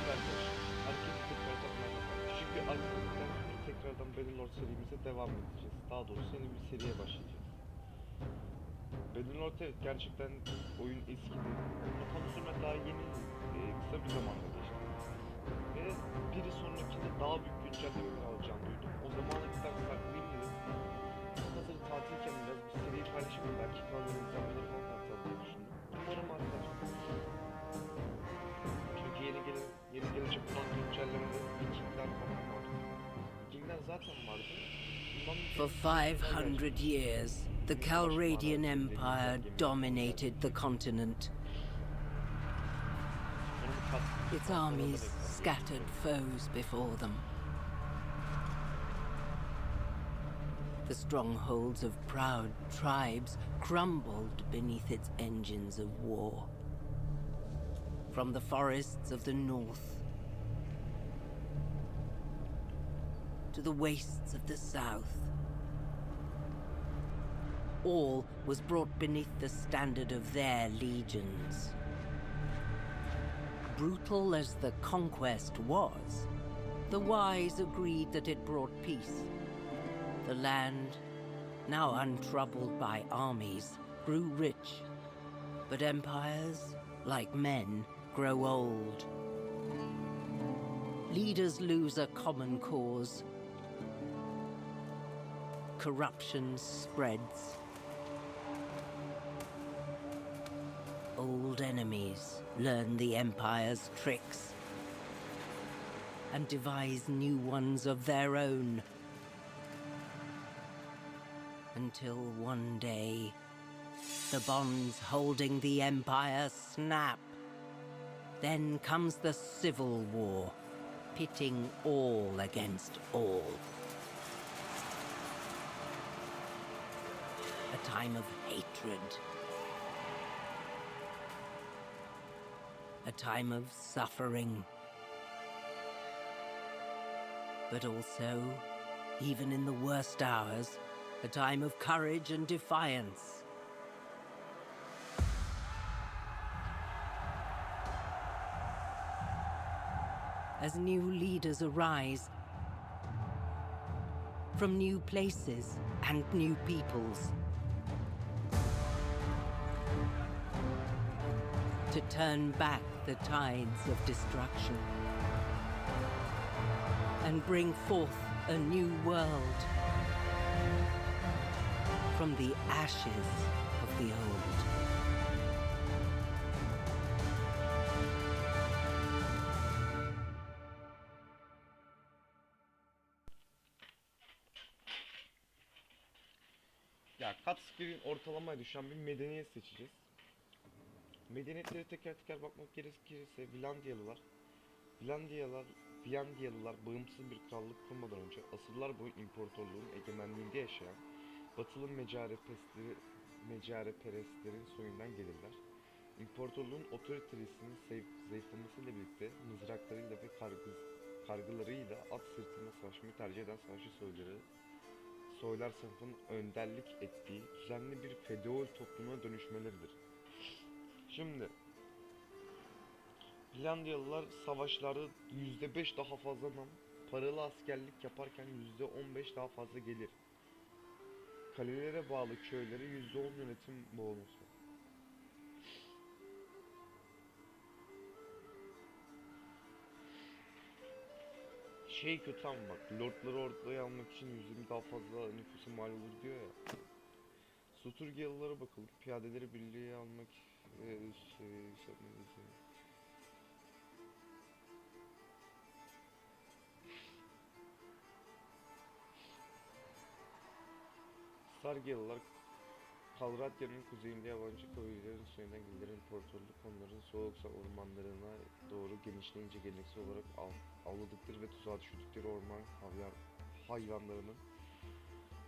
Evet arkadaşlar. Herkese tekrardan merhaba. Küçük bir aksilikten sonra serimize devam edeceğiz. Daha doğrusu yeni bir seriye başlayacağız. Battlelord evet gerçekten oyun eskidi. Bunu konusuna daha yeni e, kısa bir zamanda geçti. Ve biri sonrakinde daha büyük güncellemeler alacağını duydum. O zamana kadar saklayayım dedim. Hazır tatilken biraz bir seriyi paylaşıp belki kanalın izlenmeleri falan olan güncellemede Vikingler falan var. Vikingler zaten vardı. For 500 years, the Calradian Empire dominated the continent. Its armies scattered foes before them. The strongholds of proud tribes crumbled beneath its engines of war. From the forests of the north to the wastes of the south, all was brought beneath the standard of their legions. Brutal as the conquest was, the wise agreed that it brought peace. The land, now untroubled by armies, grew rich. But empires, like men, grow old. Leaders lose a common cause. Corruption spreads. Old enemies learn the Empire's tricks and devise new ones of their own. Until one day, the bonds holding the Empire snap. Then comes the Civil War, pitting all against all. Time of hatred. A time of suffering. But also, even in the worst hours, a time of courage and defiance. As new leaders arise from new places and new peoples. To turn back the tides of destruction and bring forth a new world from the ashes of the old. Ya Katskir'in ortalamaya düşen bir medeniyet seçeceğiz. Medeniyetlere teker teker bakmak gerekirse Vilandiyalılar Vilandiyalılar, Viyandiyalılar bağımsız bir krallık kurmadan önce asırlar boyu imparatorluğun egemenliğinde yaşayan batılı mecarepestleri, mecareperestlerin soyundan gelirler. İmparatorluğun otoritesinin zayıf- zayıflamasıyla birlikte mızraklarıyla ve kargı, kargılarıyla at sırtında savaşmayı tercih eden savaşçı soyları soylar sınıfının önderlik ettiği düzenli bir feodal topluma dönüşmeleridir. Şimdi Finlandiyalılar savaşlarda %5 daha fazla nam, paralı askerlik yaparken %15 daha fazla gelir. Kalelere bağlı köylere %10 yönetim bonusu. Şey kötü ama bak, lordları ortaya almak için %20 daha fazla nüfusu mal olur diyor ya. Suturgiyalılara bakalım. Piyadeleri birliğe almak e, şey, Kalratya'nın kuzeyinde yabancı kabilelerin soyundan gelen imparatorluk onların soğuksa ormanlarına doğru genişleyince geleneksel olarak av, avladıkları ve tuzağa düşürdükleri orman hayvan, hayvanlarının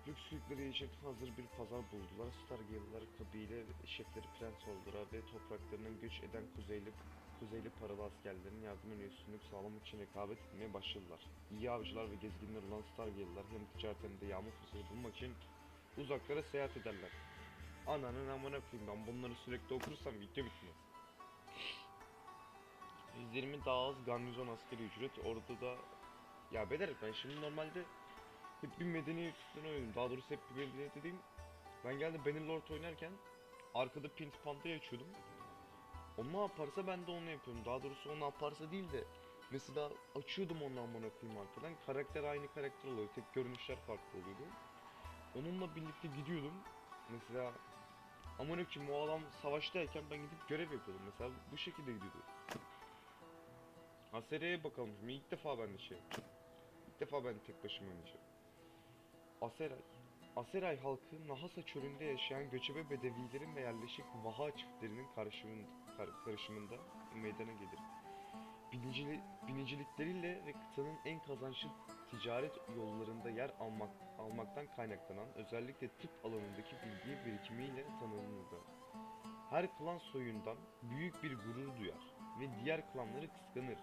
lükslükleri için hazır bir pazar buldular. Stargyalılar kabile şefleri prens oldular ve topraklarının göç eden kuzeyli kuzeyli paralı askerlerin yardımıyla üstünlük sağlamak için rekabet etmeye başladılar. İyi avcılar ve gezginler olan Stargyalılar hem ticaret hem de yağma fırsatı bulmak için uzaklara seyahat ederler. Ananın amına koyayım ben bunları sürekli okursam video bitmez. 120 daha az garnizon askeri ücret. Orada da ya beder ben şimdi normalde hep bir medeniyet üstüne oynadım. Daha doğrusu hep bir medeniyet dediğim ben geldi Bannerlord oynarken arkada Pint Panta'yı açıyordum. O ne yaparsa ben de onu yapıyorum. Daha doğrusu o ne yaparsa değil de mesela açıyordum ondan bana koyayım arkadan. Karakter aynı karakter oluyor. Tek görünüşler farklı oluyordu. Onunla birlikte gidiyordum. Mesela aman ki o adam savaştayken ben gidip görev yapıyordum. Mesela bu şekilde gidiyordu. Asere'ye bakalım şimdi ilk defa ben de şey. İlk defa ben tek başıma oynayacağım. Aseray. Aseray halkı Nahasa çölünde yaşayan göçebe bedevilerin ve yerleşik Vaha çiftlerinin karışımında, kar- karışımında meydana gelir. Binicili, binicilikleriyle ve kıtanın en kazançlı ticaret yollarında yer almak, almaktan kaynaklanan özellikle tıp alanındaki bilgi birikimiyle tanınırdı. Her klan soyundan büyük bir gurur duyar ve diğer klanları kıskanır.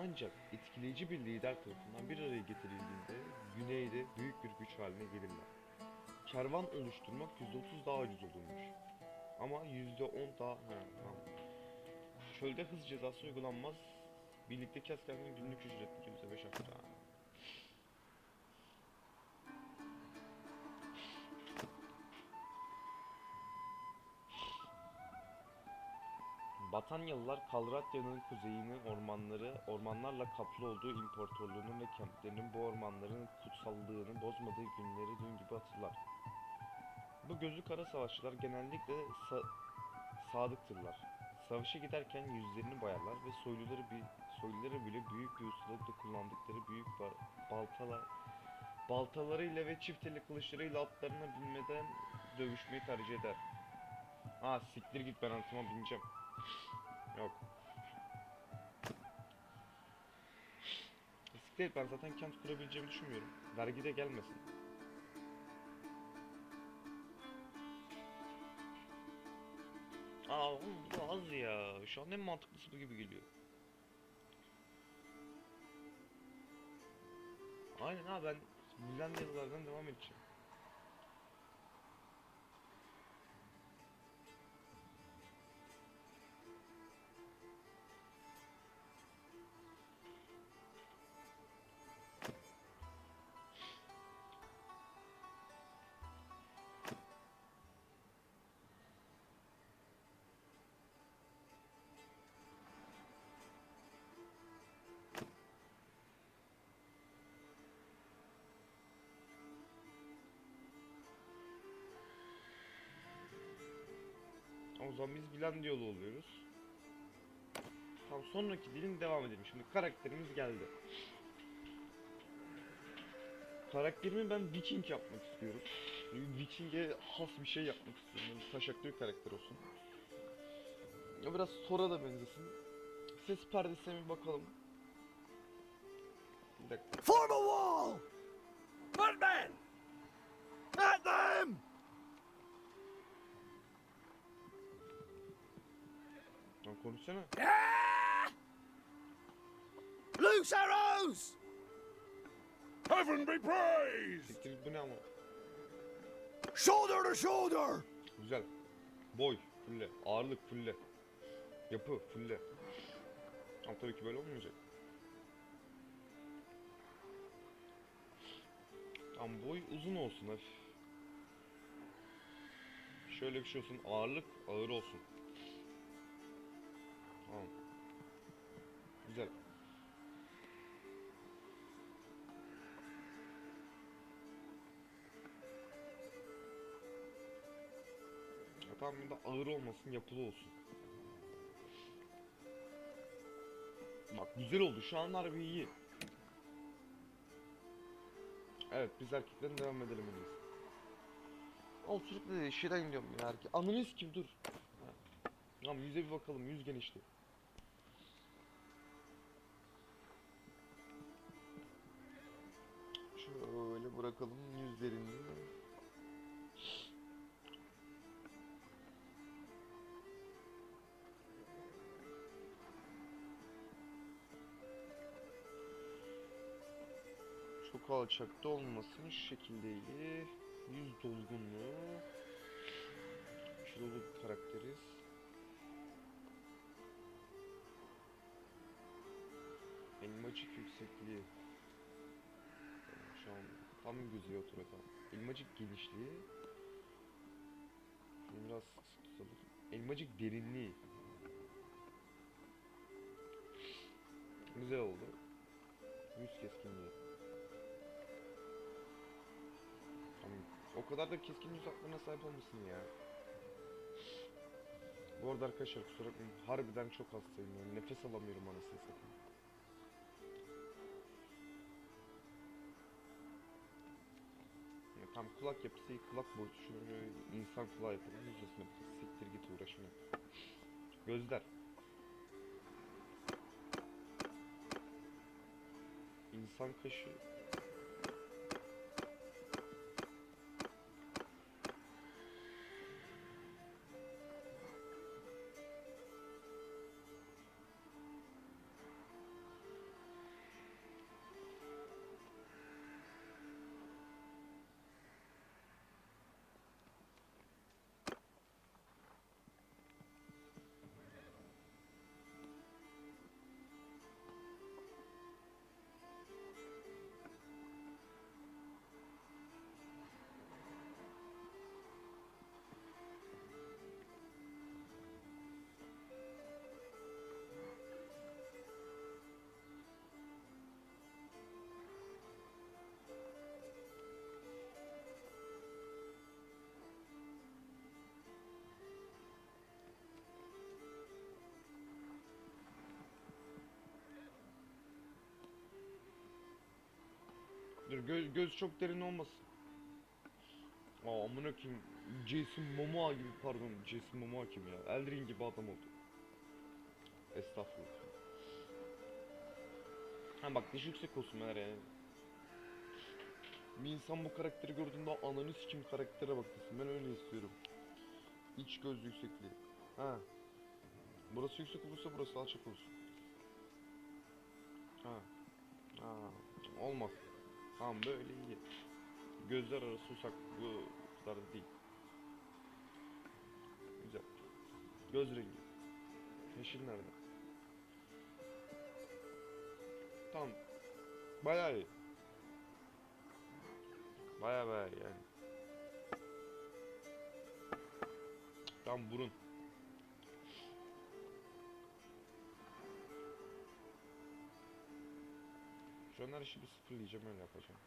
Ancak etkileyici bir lider tarafından bir araya getirildiğinde güneyde büyük bir güç haline gelirler. Kervan oluşturmak %30 daha ucuz olurmuş. Ama %10 daha... Ha, tamam. Çölde hız cezası uygulanmaz. Birlikteki askerlerin günlük ücretleri %5 artar. Batanyalılar Kalratya'nın kuzeyini ormanları, ormanlarla kaplı olduğu imparatorluğunun ve kentlerinin bu ormanların kutsallığını bozmadığı günleri dün gibi hatırlar. Bu gözü kara savaşçılar genellikle sa- sadıktırlar. Savaşa giderken yüzlerini boyarlar ve soyluları bir soyluları bile büyük bir ustalıkla kullandıkları büyük ba- baltalar baltalarıyla ve çift eli kılıçlarıyla atlarına binmeden dövüşmeyi tercih eder. Aa siktir git ben altıma bineceğim. Yok. Değil ben zaten kent kurabileceğimi düşünmüyorum. Vergi de gelmesin. Aa bu az ya. Şu an en mantıklısı bu gibi geliyor. Aynen abi ben Milanyalılardan devam edeceğim. O zaman biz Bilandiyolu oluyoruz. Tamam sonraki dilin devam edelim. Şimdi karakterimiz geldi. Karakterimi ben Viking yapmak istiyorum. Viking'e has bir şey yapmak istiyorum. Yani taşaklı bir karakter olsun. Ya biraz Thor'a da benzesin. Ses perdesine bir bakalım. Bir dakika. Form a wall! Konuşsana. Ah! Loose arrows! Heaven be praised! Siktir bu ne ama? Shoulder to shoulder! Güzel. Boy fulle. Ağırlık fulle. Yapı fulle. Ama tabii ki böyle olmayacak. Tam boy uzun olsun hafif. Şöyle bir şey olsun. Ağırlık ağır olsun. De ağır olmasın yapılı olsun. Bak güzel oldu şu an harbi iyi. Evet biz erkeklerin devam edelim en iyisi. Al sürekli de şeyden gidiyorum ya erkek. Ananı kim dur. Tamam yüze bir bakalım yüz genişti. Şöyle bırakalım yüzlerini. Çok alçakta olmasın şu şekildeydi. Yüz dolgunluğu. Kilolu karakteriz. elmacık yüksekliği. Şu an tam gözüye oturuyor tam. Elmacık genişliği. Şunu biraz sık sık tutalım. Elmacık derinliği. Güzel oldu. Yüz keskinliği. O kadar da keskin yüz hatlarına sahip olmasın ya. Bu arada arkadaşlar kusura bakmayın. Harbiden çok hastayım yani. Nefes alamıyorum anasını satayım. Ya tam kulak yapısı iyi, kulak boyutu şunu insan kulağı yapalım. Yüzdesine siktir git uğraşma. Gözler. İnsan kaşı Dur göz, göz çok derin olmasın. Aa amına koyayım. Jason Momoa gibi pardon Jason Momoa kim ya? Eldrin gibi adam oldu. Estağfurullah. Ha bak diş yüksek olsun meğer yani. Bir insan bu karakteri gördüğünde ananı sikim karaktere bak desin. Ben öyle istiyorum. İç göz yüksekliği. Ha. Burası yüksek olursa burası alçak olsun. Ha. Ha. Olmaz. Tamam böyle iyi. Gözler arası da değil. Güzel. Göz rengi. Yeşil nerede? Tamam. Bayağı iyi. Bayağı bayağı yani. Tam burun. İşi bir sıfırlayacağım öyle yapacağım.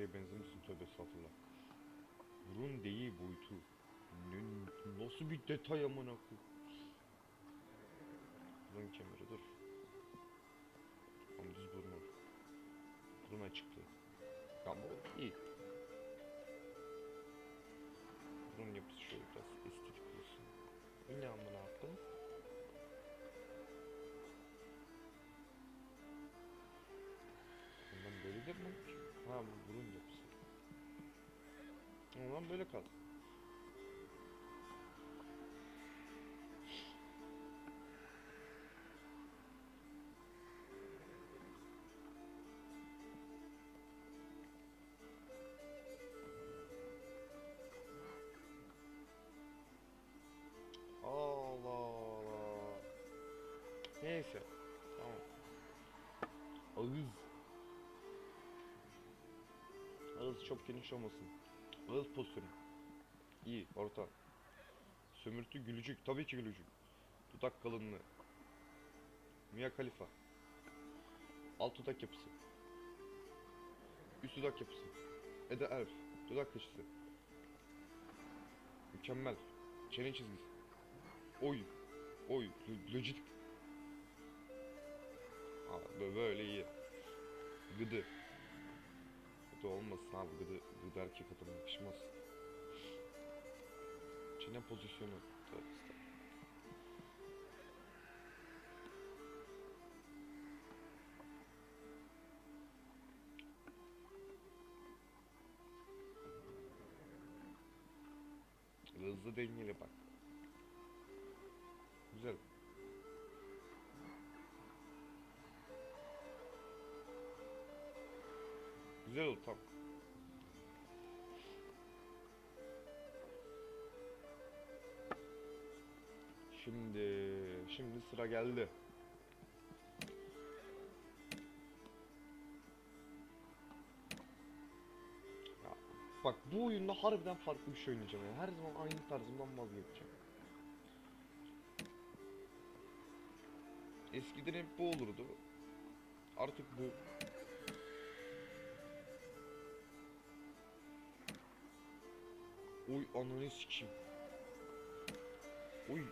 Şeye benzemişsin tövbe estağfurullah. Burun değil boyutu. Ne, nasıl bir detay amına koyayım. Burun kemeri dur. Tam düz burun ol. Burun açıklığı. Ya iyi. Burun yapısı şöyle biraz estetik olsun. Bu amına yaptın? Ha bu burun yapısı. Ondan böyle kal. Allah Allah. Neyse. Tamam. Ağız. Ağız çok geniş olmasın. Ağız pozisyonu. İyi, orta. Sömürtü gülücük, tabii ki gülücük. Dudak kalınlığı. Mia Khalifa. Alt dudak yapısı. Üst dudak yapısı. Eda Elf. Dudak kaşısı. Mükemmel. Çene çizgisi. Oy. Oy. Logik. Aa, bö- böyle iyi. Gıdı. Gıdı olmasın abi. Gıdı, gıdı erkek adama yakışmaz. Çene Ne pozisyonu? Hızlı dengeli bak. Güzel oldu tam. Şimdi, şimdi sıra geldi. Ya, bak bu oyunda harbiden farklı bir şey oynayacağım ya. Her zaman aynı tarzımdan vazgeçeceğim. Eskiden hep bu olurdu. Artık bu. Oy ananı sikeyim. Oy.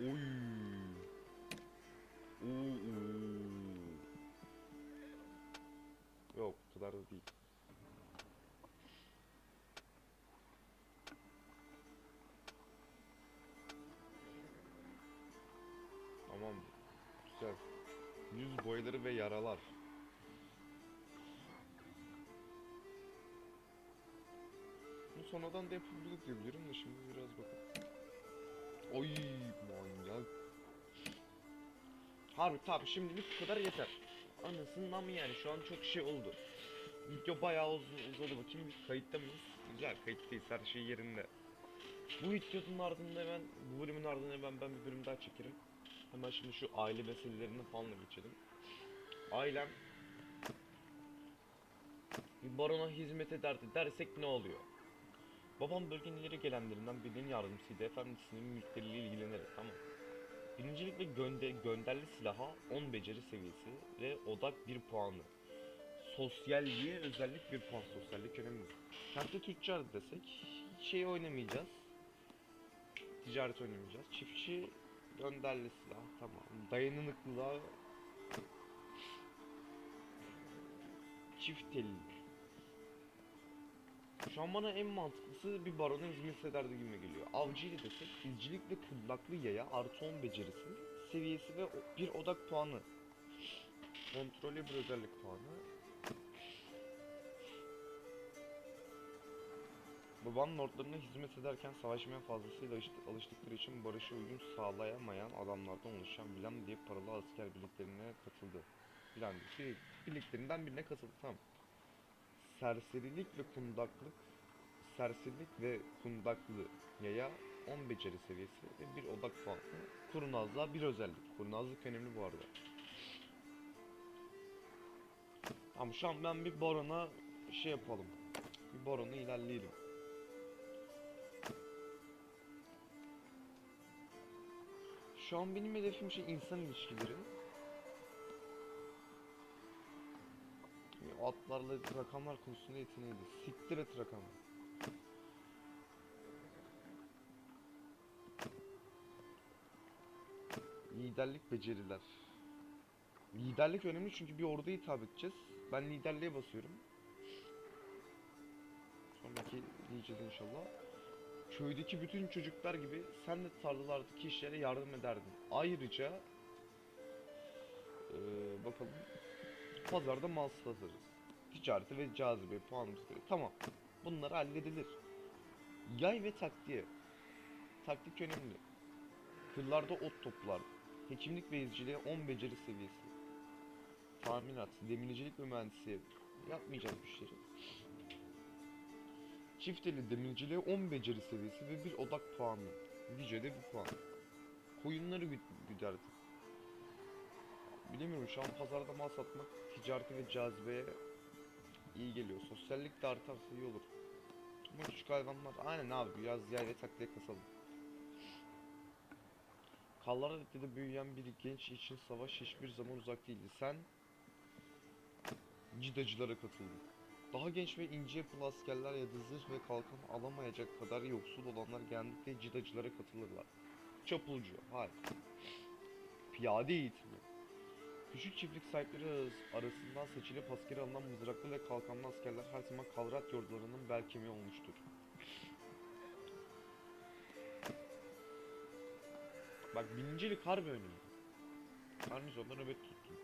Oy. Oo. Yok bu kadar da değil. Tamam. Güzel. Yüz boyaları ve yaralar. Sonradan da yapıldık diyebilirim de şimdi biraz bakalım. Oy manyak. Harbi tabi şimdilik bu kadar yeter. Anasından mı yani şu an çok şey oldu. Video bayağı uzun uzadı bakayım biz kayıtta mıyız? Güzel kayıttayız her şey yerinde. Bu videonun ardından hemen bu bölümün ardından hemen ben bir bölüm daha çekerim. Hemen şimdi şu aile meselelerini falan da geçelim. Ailem bir barona hizmet ederdi dersek ne oluyor? Babam bölgenin ileri gelenlerinden birinin yardımcısıydı. Efendisinin mülkleriyle ilgilenerek tamam. Birincilik ve gönde, gönderli silaha 10 beceri seviyesi ve odak 1 puanı. Sosyalliğe özellik 1 puan. Sosyallik önemli. Kentte tüccar desek şey oynamayacağız. Ticaret oynamayacağız. Çiftçi gönderli silah tamam. Dayanıklılığa çift telli. Şu an bana en mantıklısı bir barona hizmet ederdi gibi geliyor. Avcıyla desek izcilik ve yaya artı 10 becerisi, seviyesi ve bir odak puanı. Kontrolü bir özellik puanı. Babam lordlarına hizmet ederken savaşmaya fazlasıyla alıştı- alıştıkları için barışa uyum sağlayamayan adamlardan oluşan Bilan diye paralı asker birliklerine katıldı. Bilan bir birliklerinden birine katıldı tamam. Serserilik ve kundaklık Serserilik ve kundaklı yaya 10 beceri seviyesi ve bir odak puanı. Kurnazlığa bir özellik. Kurnazlık önemli bu arada. Ama şu an ben bir barona şey yapalım. Bir barona ilerleyelim. Şu an benim hedefim şey insan ilişkileri. Atlarla rakamlar konusunda yeteneğiydi. Siktir et rakamı. Liderlik beceriler. Liderlik önemli çünkü bir orduya hitap edeceğiz. Ben liderliğe basıyorum. Sonraki diyeceğiz inşallah. Köydeki bütün çocuklar gibi sen de tarlalardaki işlere yardım ederdin. Ayrıca eee, bakalım pazarda mal satarız. Ticareti ve cazibe puanımız gelir. Tamam. Bunlar halledilir. Yay ve taktiğe. Taktik önemli. Kırlarda ot toplar. Hekimlik ve izciliğe 10 beceri seviyesi. Tahminat, demircilik ve mühendisliğe yapmayacağız bu işleri. Çifteli demirciliğe 10 beceri seviyesi ve bir odak puanı. Vicede bir puan. Koyunları gü güderdi. Bilemiyorum şu an pazarda mal satmak ticareti ve cazibeye iyi geliyor. Sosyallik de artarsa iyi olur. Ama küçük hayvanlar aynen abi biraz yay ve taktiğe kasalım. Kallara de büyüyen bir genç için savaş hiçbir zaman uzak değildi. Sen cidacılara katıldın. Daha genç ve ince yapılı askerler ya da zırh ve kalkan alamayacak kadar yoksul olanlar genellikle cidacılara katılırlar. Çapulcu, hayır. Piyade eğitimi. Küçük çiftlik sahipleri arasından seçilip askere alınan mızraklı ve kalkanlı askerler her zaman kavrat yordularının bel kemiği olmuştur. Bak birincilik harbi önemli. Garnizonda nöbet tuttum.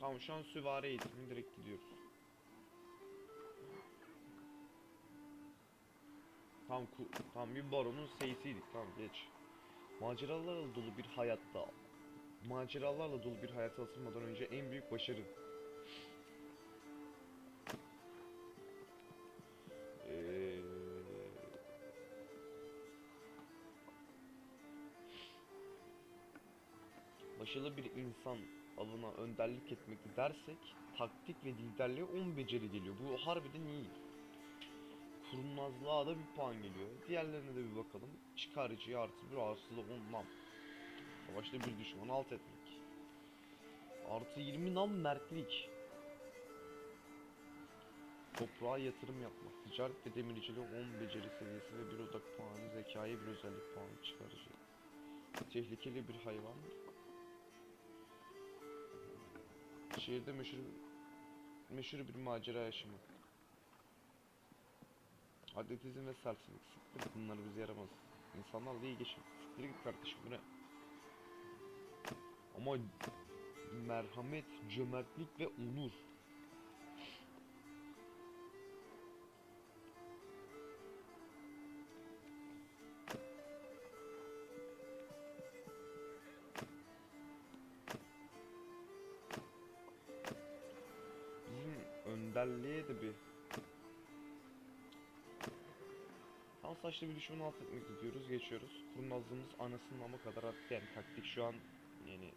Tamam şu an süvari eğitimi direkt gidiyoruz. Tamam ku tamam bir baronun seyisiydik tamam geç. Maceralarla dolu bir hayatta maceralarla dolu bir hayata atılmadan önce en büyük başarı. Eee başarılı bir insan avına önderlik etmek dersek taktik ve liderliğe 10 beceri geliyor. Bu harbiden iyi. Kurnazlığa da bir puan geliyor. Diğerlerine de bir bakalım. Çıkarıcı artı bir arsızla 10 nam. Savaşta bir düşmanı alt etmek. Artı 20 nam mertlik. Toprağa yatırım yapmak. Ticaret ve demirciliğe 10 beceri seviyesi ve bir odak puanı. Zekaya bir özellik puanı çıkarıcı. Tehlikeli bir hayvan. Şehirde meşhur meşhur bir macera yaşamak. Atletizm ve sertlik. Siktir bunlar bize yaramaz. İnsanlarla iyi geçin. Siktir git kardeşim bu ne? Ama merhamet, cömertlik ve onur. Bizim önderliğe de bir saçlı bir düşmanı alt etmek diyoruz, geçiyoruz. Kurnazlığımız anasının ama kadar arttı yani taktik şu an yani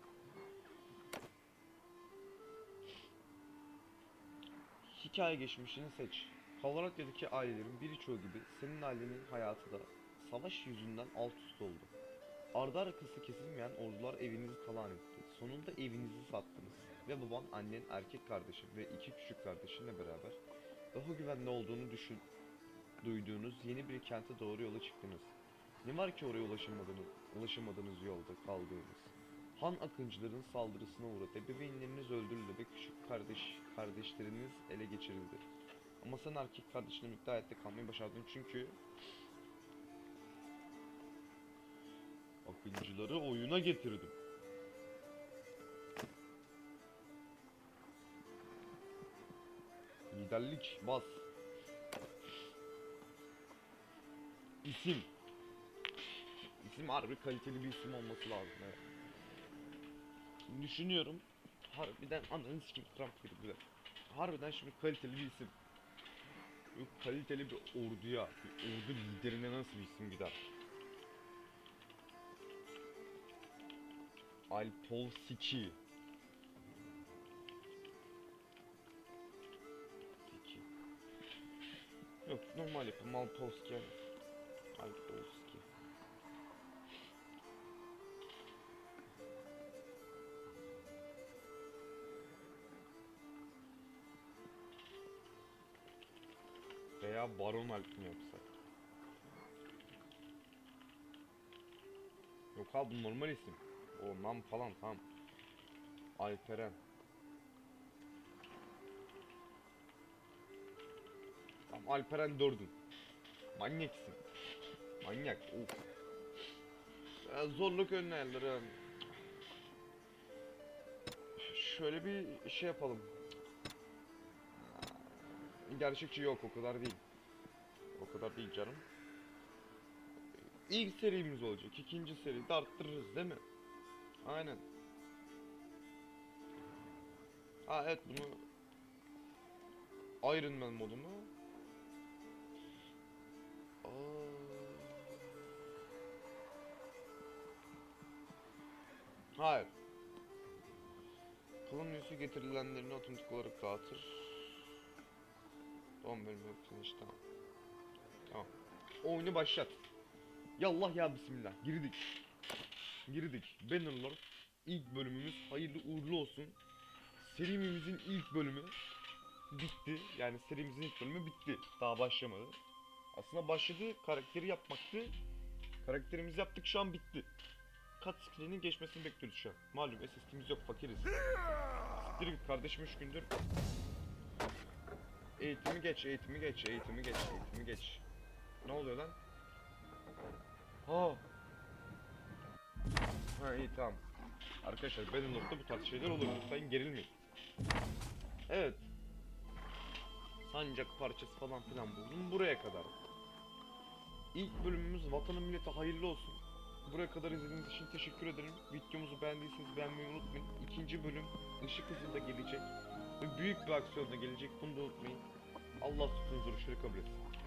Hikaye geçmişini seç. Kavarakya'daki ailelerin birçoğu gibi senin ailenin hayatı da savaş yüzünden alt üst oldu. Ardı arkası kesilmeyen ordular evinizi talan etti. Sonunda evinizi sattınız. Ve baban, annen, erkek kardeşin ve iki küçük kardeşinle beraber daha güvenli olduğunu düşün, duyduğunuz yeni bir kente doğru yola çıktınız. Ne var ki oraya ulaşamadığınız, ulaşamadığınız yolda kaldığınız? Han akıncıların saldırısına uğradı. Ebeveynleriniz öldürüldü ve küçük kardeş kardeşleriniz ele geçirildi. Ama sen erkek kardeşine mutlu hayatta kalmayı başardın çünkü akıncıları oyuna getirdim. Liderlik bas. İsim. İsim harbi kaliteli bir isim olması lazım evet. Düşünüyorum. Harbiden ananı sikim Trump gibi güzel. Harbiden şimdi kaliteli bir isim. Kaliteli bir orduya, bir ordu liderine nasıl bir isim gider? Alpolsiki. Siki. Yok normal yapalım Alpolski. Alpolski. Veya Baron Alp mi yapsak? Yok abi normal isim. O nam falan tamam. Alperen. Tamam Alperen dördün. Manyak isim. Manyak. Of. Zorluk önüne ayarları. Şöyle bir şey yapalım. Gerçekçi yok o kadar değil. O kadar değil canım. İlk serimiz olacak. ikinci seri de arttırırız değil mi? Aynen. Ha evet bunu Iron Man modu mu? Aa. Hayır. Kılın üyesi getirilenlerini otomatik olarak dağıtır. Son bölüm finish tamam. Tamam. Oyunu başlat. Yallah ya bismillah. Girdik. Girdik. Bannerlord ilk bölümümüz hayırlı uğurlu olsun. Serimizin ilk bölümü bitti. Yani serimizin ilk bölümü bitti. Daha başlamadı. Aslında başladı karakteri yapmaktı. Karakterimizi yaptık şu an bitti. Kat screen'in geçmesini bekliyoruz şu an. Malum SSD'miz yok fakiriz. Siktir git kardeşim 3 gündür. Eğitimi geç, eğitimi geç, eğitimi geç, eğitimi geç. Ne oluyor lan? Ha. Ha iyi tamam. Arkadaşlar Battlelord'da bu tarz şeyler olur. Lütfen gerilmeyin. Evet. Sancak parçası falan filan buldum. Buraya kadar. İlk bölümümüz vatanı millete hayırlı olsun. Buraya kadar izlediğiniz için teşekkür ederim. Videomuzu beğendiyseniz beğenmeyi unutmayın. İkinci bölüm ışık hızında gelecek. Ve büyük bir aksiyonda gelecek. Bunu da unutmayın. Allah tutunuzu rüşveri kabul etsin.